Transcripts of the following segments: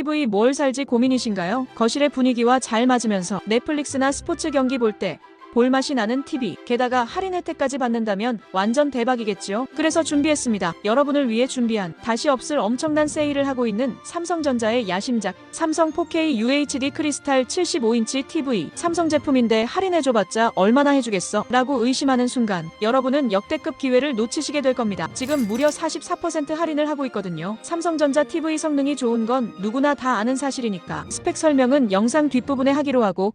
TV 뭘 살지 고민이신가요? 거실의 분위기와 잘 맞으면서 넷플릭스나 스포츠 경기 볼 때 볼맛이 나는 TV, 게다가 할인 혜택까지 받는다면 완전 대박이겠죠? 그래서 준비했습니다. 여러분을 위해 준비한 다시 없을 엄청난 세일을 하고 있는 삼성전자의 야심작 삼성 4K UHD 크리스탈 75인치 TV 삼성 제품인데 할인해줘봤자 얼마나 해주겠어? 라고 의심하는 순간 여러분은 역대급 기회를 놓치시게 될 겁니다. 지금 무려 44% 할인을 하고 있거든요. 삼성전자 TV 성능이 좋은 건 누구나 다 아는 사실이니까 스펙 설명은 영상 뒷부분에 하기로 하고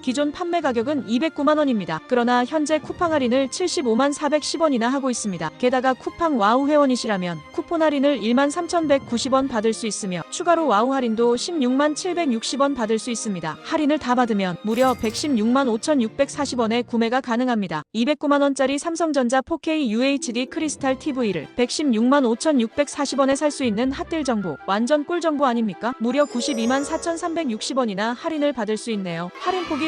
기존 판매 가격은 209만 원입니다. 그러나 현재 쿠팡 할인을 75만 410원이나 하고 있습니다. 게다가 쿠팡 와우 회원이시라면 쿠폰 할인을 1만 3,190원 받을 수 있으며 추가로 와우 할인도 16만 760원 받을 수 있습니다. 할인을 다 받으면 무려 116만 5,640원에 구매가 가능합니다. 209만 원짜리 삼성전자 4K UHD 크리스탈 TV를 116만 5,640원에 살 수 있는 핫딜 정보 완전 꿀 정보 아닙니까? 무려 92만 4,360원이나 할인을 받을 수 있네요. 할인 폭이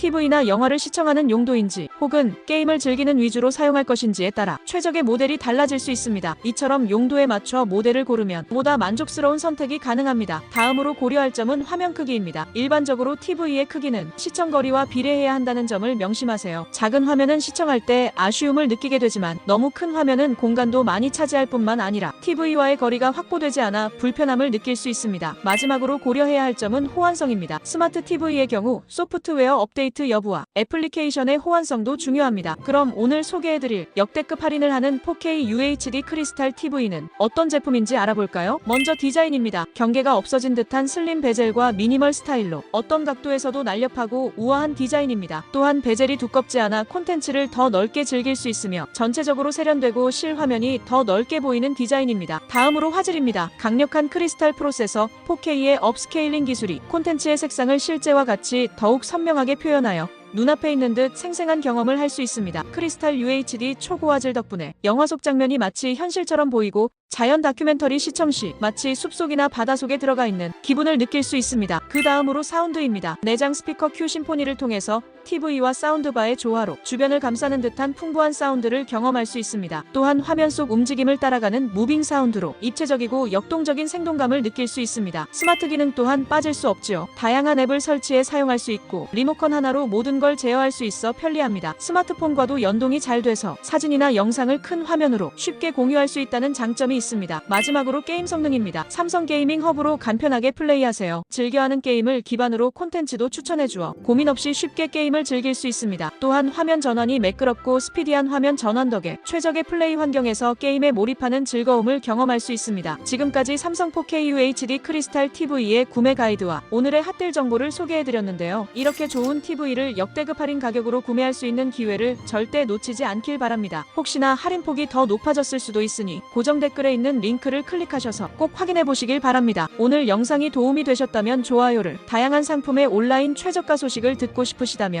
TV나 영화를 시청하는 용도인지 혹은 게임을 즐기는 위주로 사용할 것인지에 따라 최적의 모델이 달라질 수 있습니다. 이처럼 용도에 맞춰 모델을 고르면 보다 만족스러운 선택이 가능합니다. 다음으로 고려할 점은 화면 크기입니다. 일반적으로 TV의 크기는 시청거리와 비례해야 한다는 점을 명심하세요. 작은 화면은 시청할 때 아쉬움을 느끼게 되지만 너무 큰 화면은 공간도 많이 차지할 뿐만 아니라 TV와의 거리가 확보되지 않아 불편함을 느낄 수 있습니다. 마지막으로 고려해야 할 점은 호환성입니다. 스마트 TV의 경우 소프트웨어 업데이트 여부와 애플리케이션의 호환성도 중요합니다. 그럼 오늘 소개해드릴 역대급 할인을 하는 4K UHD 크리스탈 TV는 어떤 제품인지 알아볼까요? 먼저 디자인입니다. 경계가 없어진 듯한 슬림 베젤과 미니멀 스타일로 어떤 각도에서도 날렵하고 우아한 디자인입니다. 또한 베젤이 두껍지 않아 콘텐츠를 더 넓게 즐길 수 있으며 전체적으로 세련되고 실화면이 더 넓게 보이는 디자인입니다. 다음으로 화질입니다. 강력한 크리스탈 프로세서 4K의 업스케일링 기술이 콘텐츠의 색상을 실제와 같이 더욱 선명하게 표현하여 눈앞에 있는 듯 생생한 경험을 할 수 있습니다. 크리스탈 UHD 초고화질 덕분에 영화 속 장면이 마치 현실처럼 보이고 자연 다큐멘터리 시청 시 마치 숲속이나 바다 속에 들어가 있는 기분을 느낄 수 있습니다. 그 다음으로 사운드입니다. 내장 스피커 Q 심포니를 통해서 TV와 사운드바의 조화로 주변을 감싸는 듯한 풍부한 사운드를 경험할 수 있습니다. 또한 화면 속 움직임을 따라가는 무빙 사운드로 입체적이고 역동적인 생동감을 느낄 수 있습니다. 스마트 기능 또한 빠질 수 없지요. 다양한 앱을 설치해 사용할 수 있고 리모컨 하나로 모든 걸 제어할 수 있어 편리합니다. 스마트폰과도 연동이 잘 돼서 사진이나 영상을 큰 화면으로 쉽게 공유할 수 있다는 장점이 있습니다. 마지막으로 게임 성능입니다. 삼성 게이밍 허브로 간편하게 플레이하세요. 즐겨하는 게임을 기반으로 콘텐츠도 추천해주어 고민 없이 쉽게 게임 을 즐길 수 있습니다. 또한 화면 전환이 매끄럽고 스피디한 화면 전환 덕에 최적의 플레이 환경에서 게임에 몰입하는 즐거움을 경험할 수 있습니다. 지금까지 삼성 4K UHD 크리스탈 TV의 구매 가이드와 오늘의 핫딜 정보를 소개해드렸는데요. 이렇게 좋은 TV를 역대급 할인 가격으로 구매할 수 있는 기회를 절대 놓치지 않길 바랍니다. 혹시나 할인폭이 더 높아졌을 수도 있으니 고정 댓글에 있는 링크를 클릭하셔서 꼭 확인해 보시길 바랍니다. 오늘 영상이 도움이 되셨다면 좋아요를, 다양한 상품의 온라인 최저가 소식을 듣고 싶으시다면